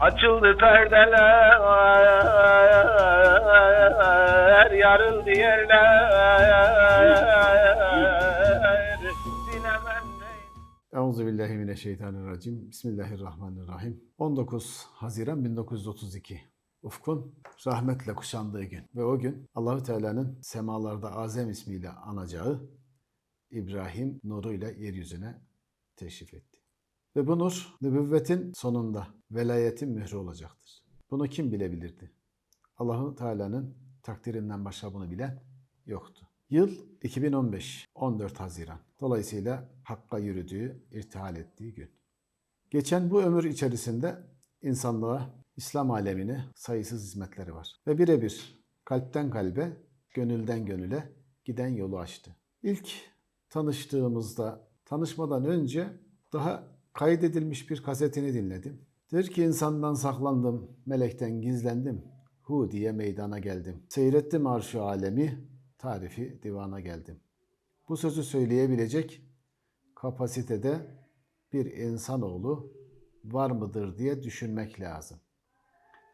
Açıldı perdeler, yarıldı yerler. Sinemem Euzubillahimineşşeytanirracim. Bismillahirrahmanirrahim. 19 Haziran 1932. Ufkun rahmetle kuşandığı gün ve o gün Allahü Teala'nın semalarda Azem ismiyle anacağı İbrahim nuruyla yeryüzüne teşrif etti. Ve bu nur nübüvvetin sonunda velayetin mührü olacaktır. Bunu kim bilebilirdi? Allahu Teala'nın takdirinden başka bunu bilen yoktu. Yıl 2015, 14 Haziran. Dolayısıyla Hakk'a yürüdüğü, irtihal ettiği gün. Geçen bu ömür içerisinde insanlığa, İslam alemine sayısız hizmetleri var. Ve birebir kalpten kalbe, gönülden gönüle giden yolu açtı. İlk tanıştığımızda, tanışmadan önce daha kaydedilmiş bir kasetini dinledim. Der ki insandan saklandım, melekten gizlendim. Hu diye meydana geldim. Seyrettim arşı alemi, tarifi divana geldim. Bu sözü söyleyebilecek kapasitede bir insanoğlu var mıdır diye düşünmek lazım.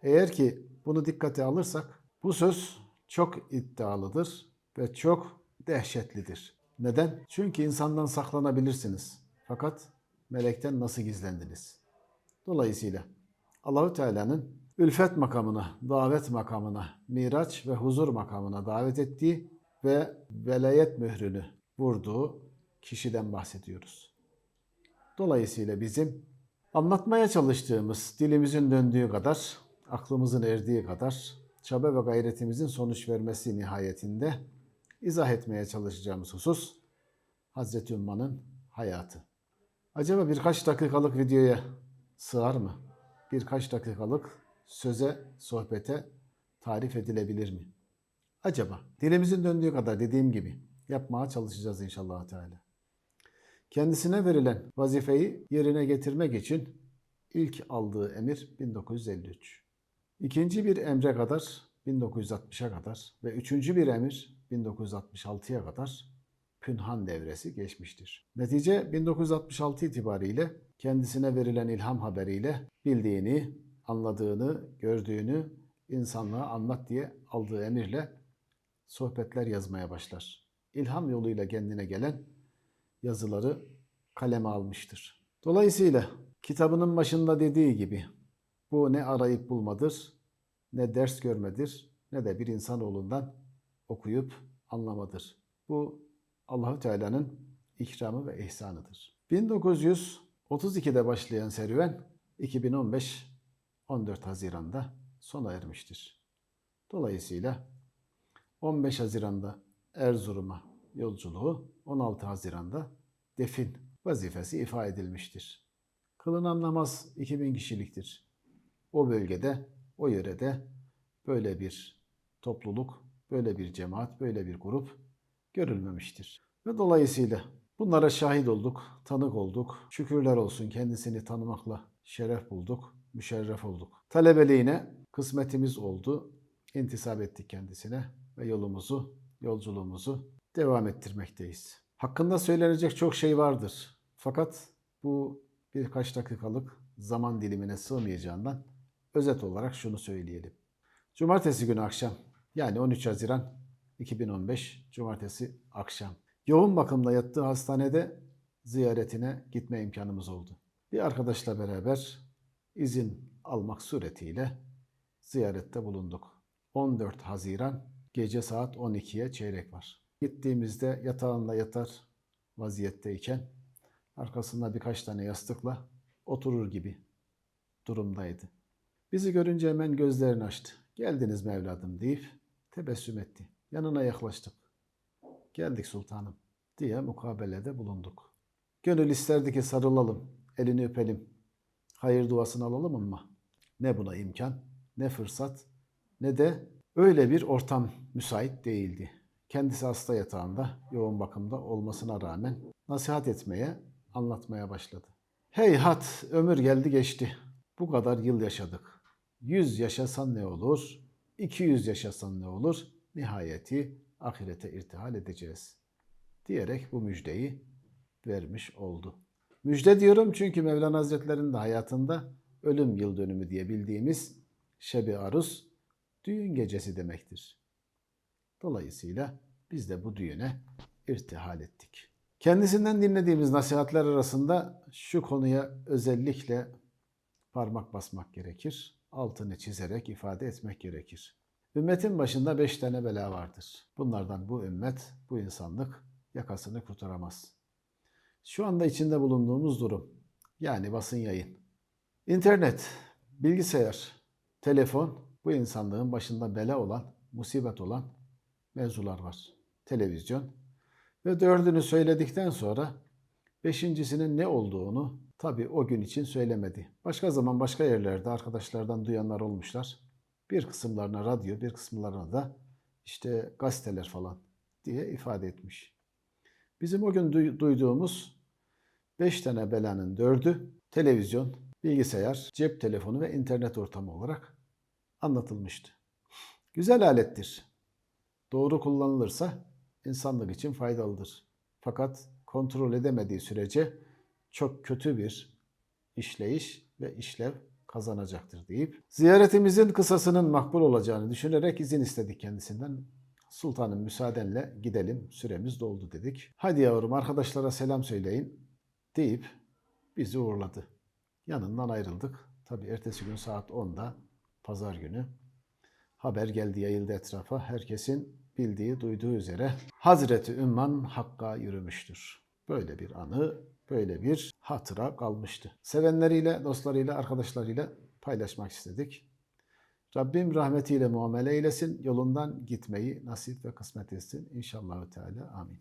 Eğer ki bunu dikkate alırsak bu söz çok iddialıdır ve çok dehşetlidir. Neden? Çünkü insandan saklanabilirsiniz. Fakat melekten nasıl gizlendiniz? Dolayısıyla Allahü Teala'nın ülfet makamına, davet makamına, miraç ve huzur makamına davet ettiği ve velayet mührünü vurduğu kişiden bahsediyoruz. Dolayısıyla bizim anlatmaya çalıştığımız dilimizin döndüğü kadar, aklımızın erdiği kadar çaba ve gayretimizin sonuç vermesi nihayetinde izah etmeye çalışacağımız husus Hazreti Ümma'nın hayatı. Acaba birkaç dakikalık videoya sığar mı? Birkaç dakikalık söze, sohbete tarif edilebilir mi? Acaba dilimizin döndüğü kadar dediğim gibi yapmaya çalışacağız inşallah Teala. Kendisine verilen vazifeyi yerine getirmek için ilk aldığı emir 1953. İkinci bir emre kadar 1960'a kadar ve üçüncü bir emir 1966'ya kadar Pünhan devresi geçmiştir. Netice 1966 itibariyle kendisine verilen ilham haberiyle bildiğini, anladığını, gördüğünü insanlığa anlat diye aldığı emirle sohbetler yazmaya başlar. İlham yoluyla kendine gelen yazıları kaleme almıştır. Dolayısıyla kitabının başında dediği gibi bu ne arayıp bulmadır, ne ders görmedir, ne de bir insanoğlundan okuyup anlamadır. Bu Allahü Teala'nın ikramı ve ihsanıdır. 1932'de başlayan serüven 2015 14 Haziran'da sona ermiştir. Dolayısıyla 15 Haziran'da Erzurum'a yolculuğu, 16 Haziran'da defin vazifesi ifa edilmiştir. Kılınan namaz 2000 kişiliktir. O bölgede, o yörede böyle bir topluluk, böyle bir cemaat, böyle bir grup görülmemiştir. Ve dolayısıyla bunlara şahit olduk, tanık olduk. Şükürler olsun kendisini tanımakla şeref bulduk, müşerref olduk. Talebeliğine kısmetimiz oldu. İntisap ettik kendisine ve yolumuzu, yolculuğumuzu devam ettirmekteyiz. Hakkında söylenecek çok şey vardır. Fakat bu birkaç dakikalık zaman dilimine sığmayacağından özet olarak şunu söyleyelim. Cumartesi günü akşam yani 13 Haziran 2015 Cumartesi akşam yoğun bakımda yattığı hastanede ziyaretine gitme imkanımız oldu. Bir arkadaşla beraber izin almak suretiyle ziyarette bulunduk. 14 Haziran gece saat 12'ye çeyrek var. Gittiğimizde yatağında yatar vaziyetteyken arkasında birkaç tane yastıkla oturur gibi durumdaydı. Bizi görünce hemen gözlerini açtı. Geldiniz mi evladım deyip tebessüm etti. Yanına yaklaştık. Geldik sultanım diye mukabelede bulunduk. Gönül isterdi ki sarılalım, elini öpelim, hayır duasını alalım ama ne buna imkan, ne fırsat, ne de öyle bir ortam müsait değildi. Kendisi hasta yatağında, yoğun bakımda olmasına rağmen nasihat etmeye, anlatmaya başladı. Heyhat, ömür geldi geçti. Bu kadar yıl yaşadık. Yüz yaşasan ne olur, 200 yaşasan ne olur, nihayeti ahirete irtihal edeceğiz. Diyerek bu müjdeyi vermiş oldu. Müjde diyorum çünkü Mevlana Hazretleri'nin de hayatında ölüm yıl dönümü diye bildiğimiz Şebi Arus düğün gecesi demektir. Dolayısıyla biz de bu düğüne irtihal ettik. Kendisinden dinlediğimiz nasihatler arasında şu konuya özellikle parmak basmak gerekir. Altını çizerek ifade etmek gerekir. Ümmetin başında beş tane bela vardır. Bunlardan bu ümmet, bu insanlık yakasını kurtaramaz. Şu anda içinde bulunduğumuz durum, yani basın yayın, internet, bilgisayar, telefon, bu insanlığın başında bela olan, musibet olan mevzular var. Televizyon ve dördünü söyledikten sonra beşincisinin ne olduğunu tabii o gün için söylemedi. Başka zaman başka yerlerde arkadaşlardan duyanlar olmuşlar. Bir kısımlarına radyo, bir kısımlarına da işte gazeteler falan diye ifade etmiş. Bizim o gün duy- duyduğumuz beş tane belanın dördü televizyon, bilgisayar, cep telefonu ve internet ortamı olarak anlatılmıştı. Güzel alettir. Doğru kullanılırsa insanlık için faydalıdır. Fakat kontrol edemediği sürece çok kötü bir işleyiş ve işlev kazanacaktır deyip ziyaretimizin kısasının makbul olacağını düşünerek izin istedik kendisinden. Sultanım müsaadenle gidelim süremiz doldu dedik. Hadi yavrum arkadaşlara selam söyleyin deyip bizi uğurladı. Yanından ayrıldık. Tabi ertesi gün saat 10'da pazar günü haber geldi yayıldı etrafa. Herkesin bildiği, duyduğu üzere Hazreti Ümman Hakk'a yürümüştür. Böyle bir anı, böyle bir hatıra kalmıştı. Sevenleriyle, dostlarıyla, arkadaşlarıyla paylaşmak istedik. Rabbim rahmetiyle muamele eylesin, yolundan gitmeyi nasip ve kısmet etsin. İnşallah Teala. Amin.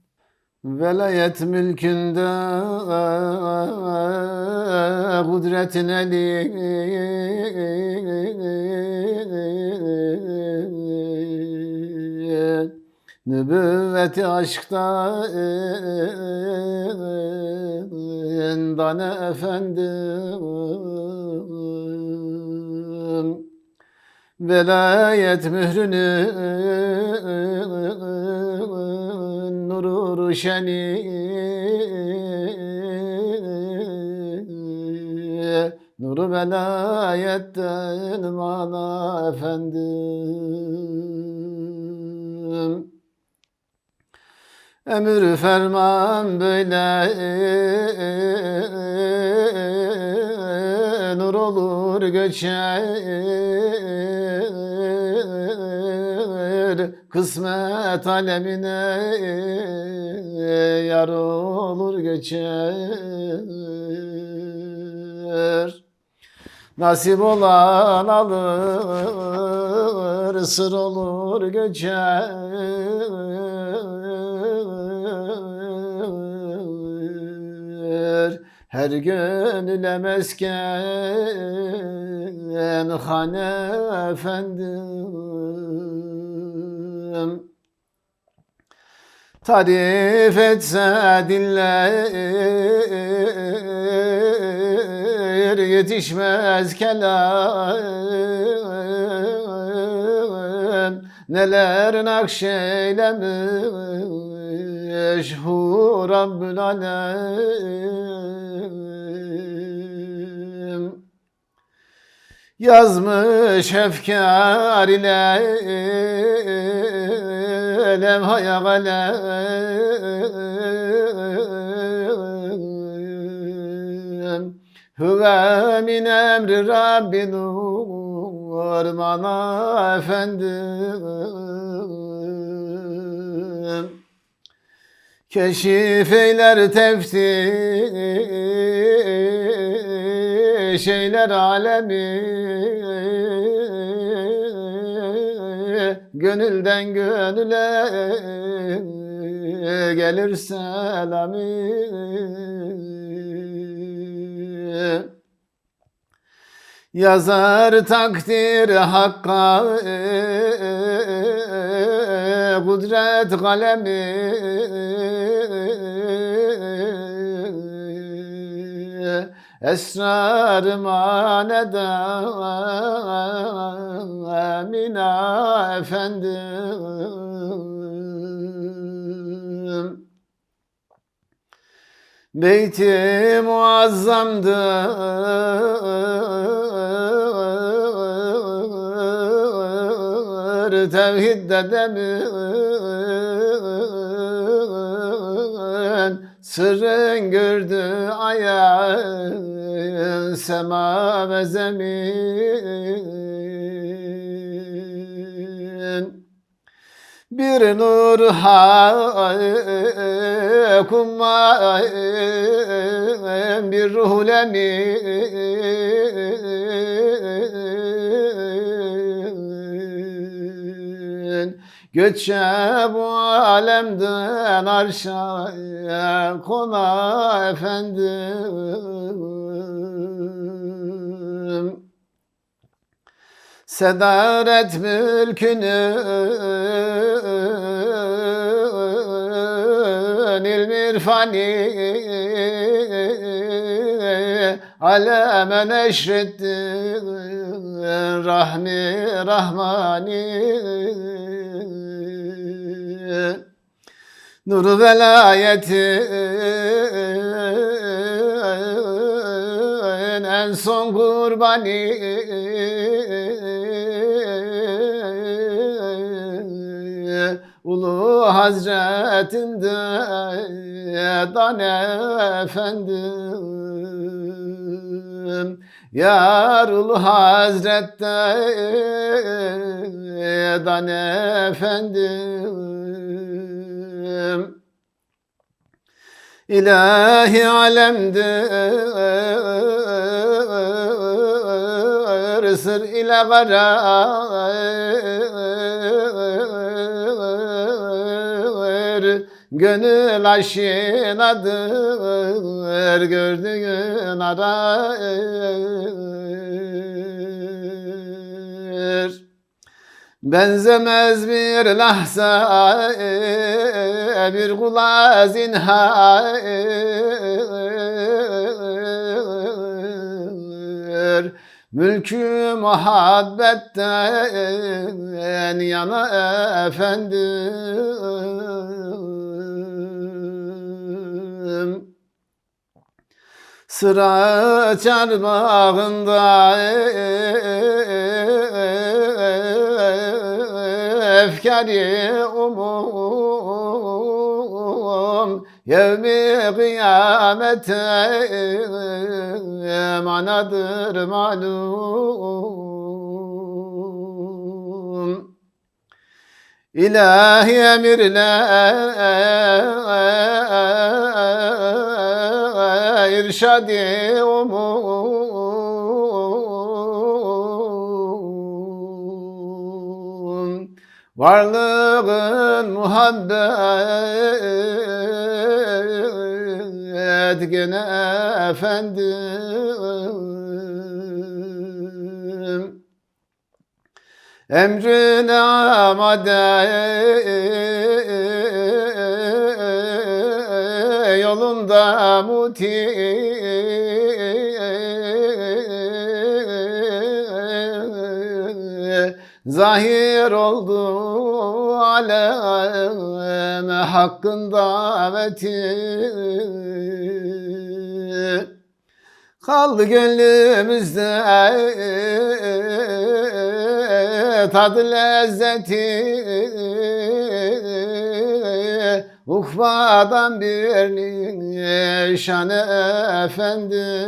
Velayet mülkünde kudretin eli Nübüvveti aşkta Dane efendim. Velayet mührünü nuru ruşeni Nuru velayetten mana efendim Emir ferman böyle nur olur göçer kısmet alemine yar olur göçer Nasip olan alır, sır olur göçer. Her gönüle mesken hane efendim. Tarif etse diller yetişmez kelam Neler nakşeylemiş hu Rabbül Alem Yazmış efkar ile levhaya kalem Hüve min emri Rabbi nur mana efendim. Keşif eyler teftiş eyler alemi. Gönülden gönüle gelir selami Yazar takdir hakka kudret kalemi Esrar maneda mina efendim. Beyti muazzamdır tevhid dedemin Sırrın gördü ayağın sema ve zemin. Bir nur hakkuma bir emin Göçe bu alemden arşa kona efendim. Sedaret mülkünün ilmi irfani aleme neşrettin rahmi rahmani. Nur velayetin en son kurbani Ulu Hazretinde Dane Efendim. Yar Ulu Hazret'te Dane Efendim. İlahi alemdir sır ile karar Gönül aşinadır gördüğün arar Benzemez bir lahza bir kula zinhar Mülkü muhabbetten yana efendim. Sıra çarmağında efkari umum Yevmi kıyamete manadır malum. İlahi emirle irşadi umum Varlığın muhabbet gene efendim. Emrine amade yolunda muti Zahir oldu aleme hakkın daveti Kaldı gönlümüzde tadı lezzeti. Ukbadan bir nişan efendim